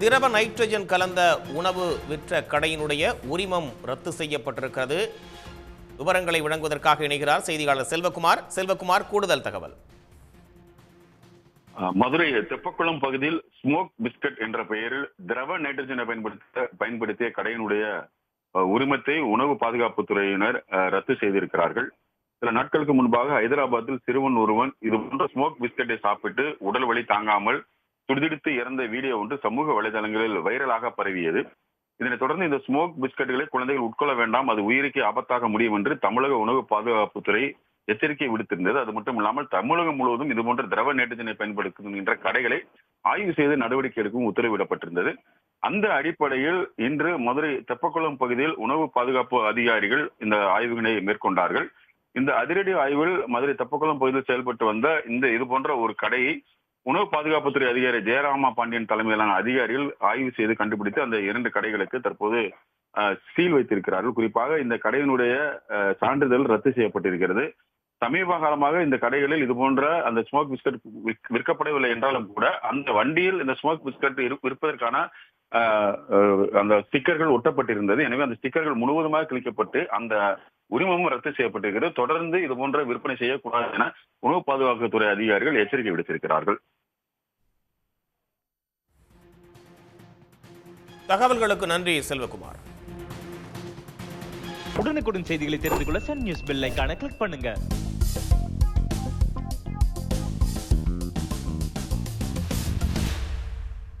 திரவ நைட்ரஜன் கலந்த உணவு விற்ற கடையினுடைய உரிமம் ரத்து செய்யப்பட்டிருக்கிறது. விவரங்களை வழங்குவதற்காக இணைகிறார் செய்தியாளர் செல்வகுமார். செல்வகுமார் கூடுதல் தகவல். மதுரை தெப்பக்குளம் பகுதியில் ஸ்மோக் பிஸ்கட் என்ற பெயரில் திரவ நைட்ரஜனை பயன்படுத்த பயன்படுத்திய கடையினுடைய உரிமத்தை உணவு பாதுகாப்பு துறையினர் ரத்து செய்திருக்கிறார்கள். சில நாட்களுக்கு முன்பாக ஹைதராபாத்தில் சிறுவன் ஒருவன் இது போன்ற ஸ்மோக் பிஸ்கட்டை சாப்பிட்டு உடல் வலி தாங்காமல் துடிதுடித்து இறந்த வீடியோ ஒன்று சமூக வலைதளங்களில் வைரலாக பரவியது. இதனைத் தொடர்ந்து இந்த ஸ்மோக் பிஸ்கட்டுகளை குழந்தைகள் உட்கொள்ள வேண்டாம் அது உயிருக்கு ஆபத்தாக முடியும் என்று தமிழக உணவு பாதுகாப்புத்துறை எச்சரிக்கை விடுத்திருந்தது. அது மட்டும் இல்லாமல் தமிழகம் முழுவதும் இதுபோன்ற திரவ நைட்ரஜனை பயன்படுத்துகின்ற கடைகளை ஆய்வு செய்து நடவடிக்கை எடுக்கவும் உத்தரவிடப்பட்டிருந்தது. அந்த அடிப்படையில் இன்று மதுரை தெப்பக்குளம் பகுதியில் உணவு பாதுகாப்பு அதிகாரிகள் இந்த ஆய்வுகளை மேற்கொண்டார்கள். இந்த அதிரடி ஆய்வில் மதுரை தெப்பக்குளம் பகுதியில் செயல்பட்டு வந்த இந்த இது போன்ற ஒரு கடையை உணவு பாதுகாப்புத்துறை அதிகாரி ஜெயராமா பாண்டியன் தலைமையிலான அதிகாரிகள் ஆய்வு செய்து கண்டுபிடித்து அந்த இரண்டு கடைகளுக்கு தற்போது சீல் வைத்திருக்கிறார்கள். குறிப்பாக இந்த கடையினுடைய சான்றிதழ் ரத்து செய்யப்பட்டிருக்கிறது. சமீப காலமாக இந்த கடைகளில் இது போன்ற அந்த ஸ்மோக் பிஸ்கட் விற்கப்படவில்லை என்றாலும் கூட அந்த வண்டியில் இந்த ஸ்மோக் பிஸ்கட் இரு- விற்பதற்கான ஆஹ், அந்த ஸ்டிக்கர்கள் ஒட்டப்பட்டிருந்தது. எனவே அந்த ஸ்டிக்கர்கள் முழுவதுமாக கிழிக்கப்பட்டு அந்த உரிமமும் ரத்து செய்யப்பட்டிருக்கிறது. தொடர்ந்து இது போன்ற விற்பனை செய்யக்கூடாது என உணவு பாதுகாப்புத்துறை அதிகாரிகள் எச்சரிக்கை விடுத்திருக்கிறார்கள். தகவல்களுக்கு நன்றி செல்வகுமார். உடனுக்குடன் செய்திகளை தெரிந்து கொள்ள சன் நியூஸ் பெல் ஐக்கான கிளிக் பண்ணுங்க.